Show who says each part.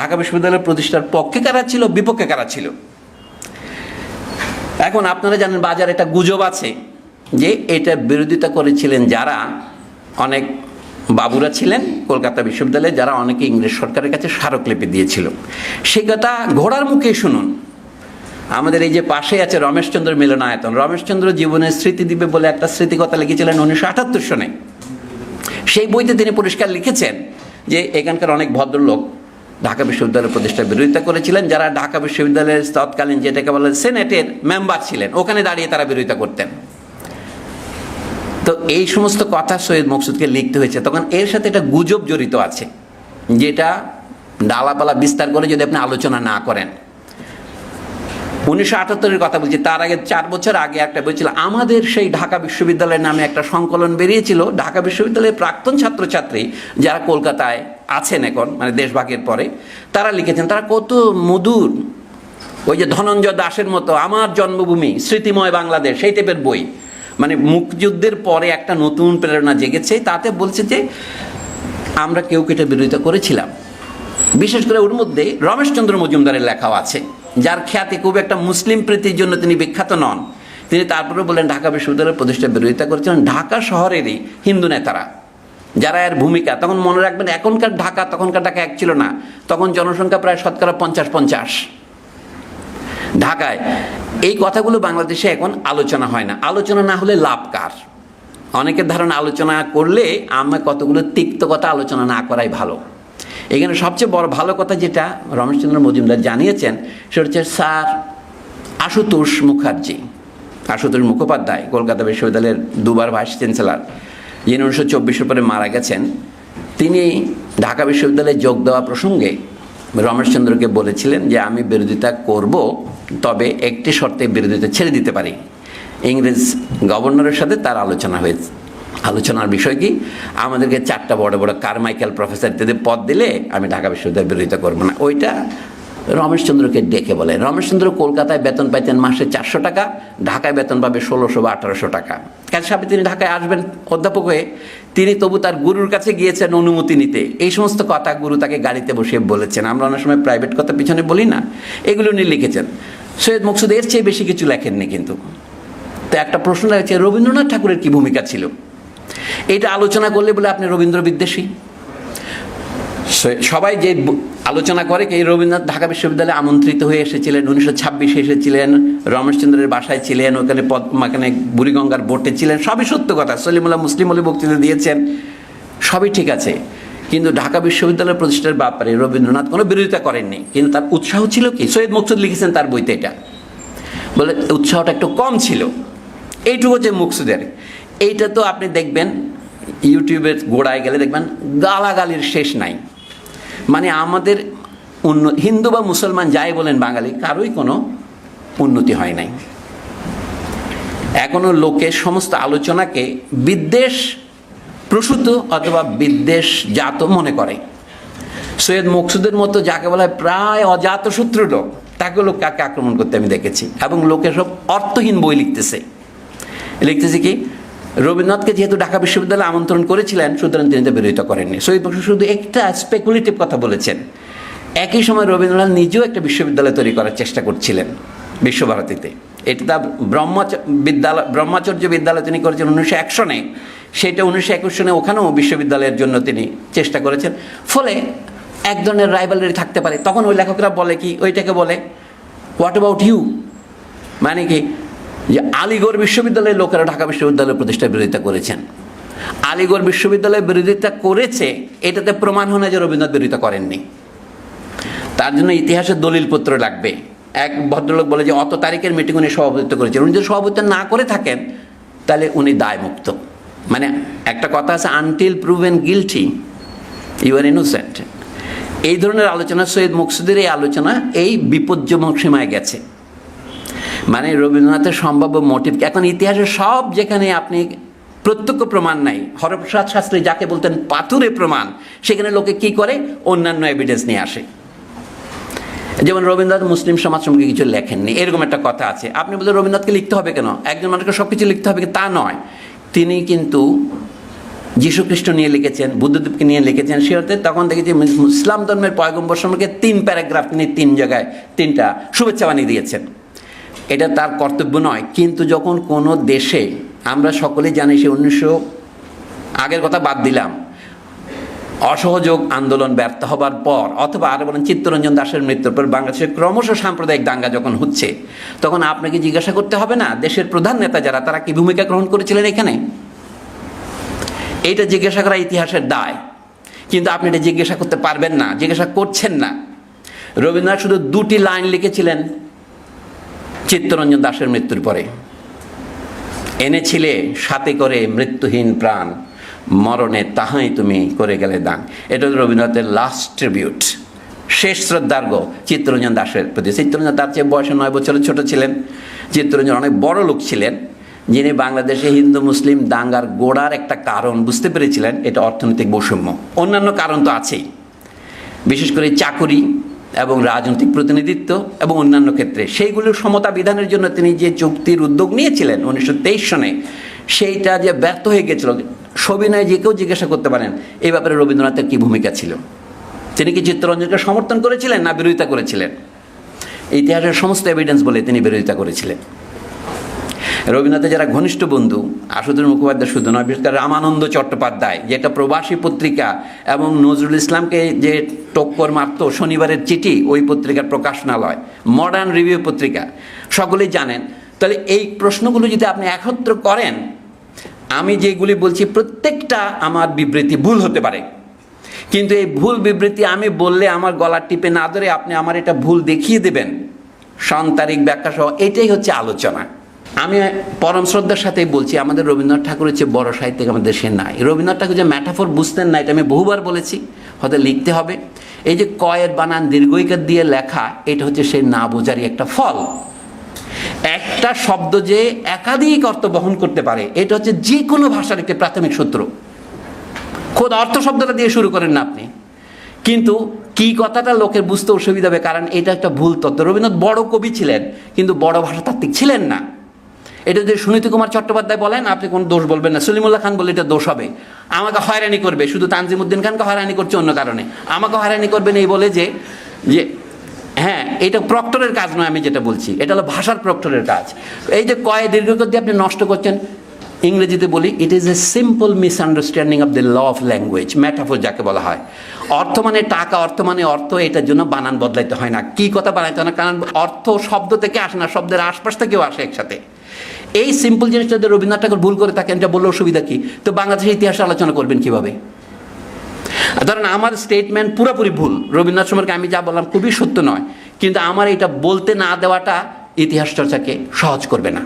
Speaker 1: ঢাকা বিশ্ববিদ্যালয় প্রতিষ্ঠার পক্ষে কারা ছিল, বিপক্ষে কারা ছিল? এখন আপনারা জানেন বাজারে একটা গুজব আছে যে এটা বিরোধিতা করেছিলেন যারা অনেক বাবুরা ছিলেন কলকাতা বিশ্ববিদ্যালয়ে, যারা অনেকে ইংরেজ সরকারের কাছে স্মারকলিপি দিয়েছিল। সে কথা ঘোড়ার মুখে শুনুন। আমাদের এই যে পাশে আছে রমেশচন্দ্র মিলনায়তন। রমেশচন্দ্র জীবনের স্মৃতি দিবে বলে একটা স্মৃতিকথা লিখেছিলেন উনিশশো আটাত্তর সনে। সেই বইতে তিনি পরিষ্কার লিখেছেন যে এখানকার অনেক ভদ্রলোক ঢাকা বিশ্ববিদ্যালয় প্রতিষ্ঠার বিরোধিতা করেছিলেন, যারা ঢাকা বিশ্ববিদ্যালয়ের তৎকালীন যেটাকে বলে সেনেটের মেম্বার ছিলেন, ওখানে দাঁড়িয়ে তারা বিরোধিতা করতেন। তো এই সমস্ত কথা সৈয়দ মকসুদকে লিখতে হয়েছে। তখন এর সাথে একটা গুজব জড়িত আছে, যেটা ডালাপালা বিস্তার করে যদি আপনি আলোচনা না করেন। উনিশশো আটাত্তরের কথা বলছি, তার আগে চার বছর আগে একটা বলছিল আমাদের সেই ঢাকা বিশ্ববিদ্যালয়ের নামে একটা সংকলন বেরিয়েছিল। ঢাকা বিশ্ববিদ্যালয়ের প্রাক্তন ছাত্রছাত্রী যারা কলকাতায় আছেন এখন মানে দেশভাগের পরে, তারা লিখেছেন, তারা কত মধুর, ওই যে ধনঞ্জয় দাসের মতো, আমার জন্মভূমি, স্মৃতিময় বাংলাদেশ, সেই টাইপের বই। মানে মুক্তিযুদ্ধের পরে একটা নতুন প্রেরণা জেগেছে, তাতে বলছে যে আমরা কেউ কেটে বিরোধিতা করেছিলাম? বিশেষ করে ওর মধ্যে রমেশচন্দ্র মজুমদারের লেখাও আছে, যার খ্যাতি খুব একটা মুসলিম প্রীতির জন্য তিনি বিখ্যাত নন। তিনি তারপরে বললেন, ঢাকা বিশ্ববিদ্যালয়ের প্রতিষ্ঠা বিরোধিতা করেছিলেন। ঢাকা শহরেরই হিন্দু নেতারা যারা এর ভূমিকা, তখন মনে রাখবেন এখনকার ঢাকা, তখনকার ঢাকা এক ছিল না। তখন জনসংখ্যা প্রায় শতকরা পঞ্চাশ পঞ্চাশ। ঢাকায় এই কথাগুলো বাংলাদেশে এখন আলোচনা হয় না। আলোচনা না হলে লাভ কার? অনেকের ধারণা আলোচনা করলে আমরা কতগুলো তিক্ত কথা আলোচনা না করাই ভালো। এখানে সবচেয়ে বড় ভালো কথা যেটা রমেশচন্দ্র মজুমদার জানিয়েছেন, সেটা হচ্ছে স্যার আশুতোষ মুখার্জি। আশুতোষ মুখোপাধ্যায়, কলকাতা বিশ্ববিদ্যালয়ের দুবার ভাইস চ্যান্সেলর। যিনি উনিশশো চব্বিশের পরে মারা গেছেন, তিনি ঢাকা বিশ্ববিদ্যালয়ে যোগ দেওয়া প্রসঙ্গে রমেশচন্দ্রকে বলেছিলেন যে, আমি বিরোধিতা করব, তবে একটি শর্তে বিরোধিতা ছেড়ে দিতে পারি। ইংরেজ গভর্নরের সাথে তার আলোচনা হয়েছে আলোচনার বিষয় কি? আমাদেরকে চারটা বড় বড় কারমাইকেল প্রফেসর ইত্যাদি পদ দিলে আমি ঢাকা বিশ্ববিদ্যালয়ের বিরোধিতা করব না। ওইটা রমেশচন্দ্রকে ডেকে বলে, রমেশচন্দ্র কলকাতায় বেতন পাইতেন মাসে চারশো টাকা, ঢাকায় বেতন পাবে ষোলোশো বা আঠারোশো টাকা। কাজ সাথে তিনি ঢাকায় আসবেন, অধ্যাপক হয়ে তিনি তবু তার গুরুর কাছে গিয়েছেন অনুমতি নিতে। এই সমস্ত কথা গুরু তাকে গাড়িতে বসিয়ে বলেছেন। আমরা অনেক সময় প্রাইভেট কথা পিছনে বলি না, এগুলো উনি লিখেছেন। সৈয়দ মকসুদ, এর চেয়ে বেশি কিছু লেখেননি কিন্তু। তো একটা প্রশ্ন লাগছে রবীন্দ্রনাথ ঠাকুরের কি ভূমিকা ছিল? এটা আলোচনা করলে বলে আপনি রবীন্দ্র বিদ্বেষী সবাই যে আলোচনা করে কি এই রবীন্দ্রনাথ ঢাকা বিশ্ববিদ্যালয়ে আমন্ত্রিত হয়ে এসেছিলেন, উনিশশো ছাব্বিশে এসেছিলেন, রমেশচন্দ্রের বাসায় ছিলেন, ওখানে পদ ওখানে বুড়িগঙ্গার বোটে ছিলেন, সবই সত্য কথা। সলিমুল্লাহ মুসলিম আলী বক্তৃতা দিয়েছেন, সবই ঠিক আছে। কিন্তু ঢাকা বিশ্ববিদ্যালয় প্রতিষ্ঠার ব্যাপারে রবীন্দ্রনাথ কোনো বিরোধিতা করেননি। কিন্তু তার উৎসাহ ছিল কি? সৈয়দ মকসুদ লিখেছেন তার বইতে এটা। বলে উৎসাহটা একটু কম ছিল। এইটুকু হচ্ছে মুকসুদের। এইটা তো আপনি দেখবেন, ইউটিউবের গোড়ায় গেলে দেখবেন, গালাগালির শেষ নাই। মানে আমাদের উন্ন হিন্দু বা মুসলমান যাই বলেন বাঙালি, কারোই কোনো উন্নতি হয় নাই। এখনও লোকে সমস্ত আলোচনাকে বিদ্বেষ প্রসূত অথবা বিদ্বেষ জাত মনে করে। সৈয়দ মকসুদের মতো যাকে বলা হয় প্রায় অজাত শত্রু লোক তাকে লোক কাকে আক্রমণ করতে আমি দেখেছি। এবং লোকে সব অর্থহীন বই লিখতেছে। লিখতেছে কি? রবীন্দ্রনাথকে যেহেতু ঢাকা বিশ্ববিদ্যালয়ে আমন্ত্রণ করেছিলেন, সুতরাং তিনি তো বিরোধিতা করেননি। সৈয়দ বক্সু শুধু একটা স্পেকুলেটিভ কথা বলেছেন। একই সময় রবীন্দ্রনাথ নিজেও একটা বিশ্ববিদ্যালয় তৈরি করার চেষ্টা করছিলেন বিশ্বভারতীতে। এটা তার ব্রহ্মাচ, বিদ্যালয়, ব্রহ্মাচর্য বিদ্যালয় তিনি করেছেন উনিশশো এক সনে। সেটা উনিশশো একুশ সনে ওখানেও বিশ্ববিদ্যালয়ের জন্য তিনি চেষ্টা করেছেন। ফলে এক ধরনের রাইভালরি থাকতে পারে। তখন ওই লেখকরা বলে কি, ওইটাকে বলে হোয়াট অ্যাবাউট ইউ মানে কি যে আলিগড় বিশ্ববিদ্যালয়ের লোকেরা ঢাকা বিশ্ববিদ্যালয় প্রতিষ্ঠার বিরোধিতা করেছেন। আলিগড় বিশ্ববিদ্যালয়ের বিরোধিতা করেছে, এটাতে প্রমাণ হয় না যে রবীন্দ্রনাথ বিরোধিতা করেননি। তার জন্য ইতিহাসের দলিলপত্র লাগবে। এক ভদ্রলোক বলে যে, অত তারিখের মিটিং উনি সভাপতিত্ব করেছেন। উনি যদি সভাপতিত্ব না করে থাকেন, তাহলে উনি দায়মুক্ত। মানে একটা কথা আছে until proven guilty you are innocent এই ধরনের আলোচনা সৈয়দ মকসুদের এই আলোচনা এই বিপজ্জনক সীমায় গেছে। মানে রবীন্দ্রনাথের সম্ভাব্য মোটিভ এখন ইতিহাসের সব যেখানে আপনি প্রত্যক্ষ প্রমাণ নাই, হরপ্রসাদ শাস্ত্রী যাকে বলতেন পাথুরে প্রমাণ, সেখানে লোকে কি করে? অন্যান্য এভিডেন্স নিয়ে আসে। যেমন রবীন্দ্রনাথ মুসলিম সমাজ সম্পর্কে কিছু লেখেননি, এরকম একটা কথা আছে। আপনি বলতে রবীন্দ্রনাথকে লিখতে হবে কেন? একজন মানুষকে সব কিছু লিখতে হবে? তা নয়। তিনি কিন্তু যীশুখ্রিস্ট নিয়ে লিখেছেন, বুদ্ধদেবকে নিয়ে লিখেছেন, সে অর্থে তখন দেখেছি ইসলাম ধর্মের পয়গম্বর সম্পর্কে তিন প্যারাগ্রাফ তিনি তিন জায়গায় তিনটা শুভেচ্ছা বানিয়ে দিয়েছেন। এটা তার কর্তব্য নয়। কিন্তু যখন কোনো দেশে, আমরা সকলেই জানি সে উনিশশো, আগের কথা বাদ দিলাম, অসহযোগ আন্দোলন ব্যর্থ হবার পর, অথবা আরও বলেন চিত্তরঞ্জন দাসের মৃত্যুর পর বাংলাদেশে ক্রমশ সাম্প্রদায়িক দাঙ্গা যখন হচ্ছে, তখন আপনাকে জিজ্ঞাসা করতে হবে না, দেশের প্রধান নেতা যারা, তারা কি ভূমিকা গ্রহণ করেছিলেন এখানে? এইটা জিজ্ঞাসা করা ইতিহাসের দায়। কিন্তু আপনি এটা জিজ্ঞাসা করতে পারবেন না, জিজ্ঞাসা করছেন না। রবীন্দ্রনাথ শুধু দুটি লাইন লিখেছিলেন চিত্তরঞ্জন দাসের মৃত্যুর পরে এনেছিলে সাথে করে মৃত্যুহীন প্রাণ, মরণে তাহাই তুমি করে গেলে দান। এটা রবীন্দ্রনাথের লাস্ট ট্রিবিউট শেষ শ্রদ্ধার্ঘ চিত্তরঞ্জন দাসের প্রতি। চিত্তরঞ্জন তার চেয়ে বয়সে নয় বছরের ছোট ছিলেন। চিত্তরঞ্জন অনেক বড় লোক ছিলেন, যিনি বাংলাদেশে হিন্দু, মুসলিম, দাঙ্গার গোড়ার একটা কারণ বুঝতে পেরেছিলেন, এটা অর্থনৈতিক বৈষম্য। অন্যান্য কারণ তো আছেই। বিশেষ করে চাকুরি এবং রাজনৈতিক প্রতিনিধিত্ব এবং অন্যান্য ক্ষেত্রে। সেইগুলোর সমতা বিধানের জন্য তিনি যে চুক্তির উদ্যোগ নিয়েছিলেন উনিশশো তেইশ সনে, সেইটা যে ব্যর্থ হয়ে গেছিল, সবিনয় যে কেউ জিজ্ঞাসা করতে পারেন এই ব্যাপারে রবীন্দ্রনাথের কী ভূমিকা ছিল? তিনি কি চিত্তরঞ্জনকে সমর্থন করেছিলেন না বিরোধিতা করেছিলেন? ইতিহাসের সমস্ত এভিডেন্স বলে তিনি বিরোধিতা করেছিলেন। রবীন্দ্রনাথের যারা ঘনিষ্ঠ বন্ধু, আশুতোষ মুখোপাধ্যায় শুধু নয়, বিশেষ করে রামানন্দ চট্টোপাধ্যায়, যেটা প্রবাসী পত্রিকা এবং নজরুল ইসলামকে যে টক্কর মারত শনিবারের চিঠি, ওই পত্রিকার প্রকাশনালয় মডার্ন রিভিউ পত্রিকা, সকলেই জানেন। তাহলে এই প্রশ্নগুলো যদি আপনি একত্র করেন, আমি যেগুলি বলছি, প্রত্যেকটা আমার বিবৃতি ভুল হতে পারে। কিন্তু এই ভুল বিবৃতি আমি বললে আমার গলার টিপে না ধরে আপনি আমার এটা ভুল দেখিয়ে দেবেন। সন তারিখ ব্যাখ্যা সহ এটাই হচ্ছে আলোচনা। আমি পরম শ্রদ্ধার সাথেই বলছি, আমাদের রবীন্দ্রনাথ ঠাকুরের চেয়ে বড় সাহিত্যিক আমাদের দেশে নাই রবীন্দ্রনাথ ঠাকুর যে ম্যাটাফোর বুঝতেন না, এটা আমি বহুবার বলেছি, হয়তো লিখতে হবে। এই যে কয়ের বানান দীর্ঘইকার দিয়ে লেখা, এটা হচ্ছে সেই না বোঝারই একটা ফল। একটা শব্দ যে একাধিক অর্থ বহন করতে পারে, এটা হচ্ছে যে কোনো ভাষার একটি প্রাথমিক সূত্র। খোদ অর্থ শব্দটা দিয়ে শুরু করেন না আপনি। কিন্তু কি কথাটা লোকের বুঝতে অসুবিধা হবে, কারণ এটা একটা ভুল তত্ত্ব। রবীন্দ্রনাথ বড় কবি ছিলেন, কিন্তু বড় ভাষাতাত্ত্বিক ছিলেন না। এটা যদি সুনীতি কুমার চট্টোপাধ্যায় বলেন, আপনি কোনো দোষ বলবেন না। সলিমুল্লাহ খান বলে এটা দোষ হবে। আমাকে হয়রানি করবে, শুধু তানজিমুদ্দিন খানকে হয়রানি করছে অন্য কারণে। আমাকে হয়রানি করবেন এই বলে যে যে হ্যাঁ এটা প্রক্টরের কাজ নয় আমি যেটা বলছি। এটা হলো ভাষার প্রক্টরের কাজ। এই যে কয়ে দীর্ঘকর দিয়ে আপনি নষ্ট করছেন, ইংরেজিতে বলি it is a simple misunderstanding of the law of language metaphor যাকে বলা হয়। অর্থ মানে টাকা, অর্থ মানে অর্থ, এটার জন্য বানান বদলাইতে হয় না। কি কথা বানাইতে হয় না? কারণ অর্থ শব্দ থেকে আসে না, শব্দের আশপাশ থেকেও আসে একসাথে। এই সিম্পল জিনিসটা যদি রবীন্দ্রনাথ ঠাকুর ভুল করে থাকেন যা বললে, অসুবিধা কি? তো বাংলাদেশের ইতিহাস আলোচনা করবেন কীভাবে? ধরেন আমার স্টেটমেন্ট পুরোপুরি ভুল। রবীন্দ্রনাথ সম্পর্কে আমি যা বললাম খুবই সত্য নয়। কিন্তু আমার এটা বলতে না দেওয়াটা ইতিহাস চর্চাকে সহজ করবে না।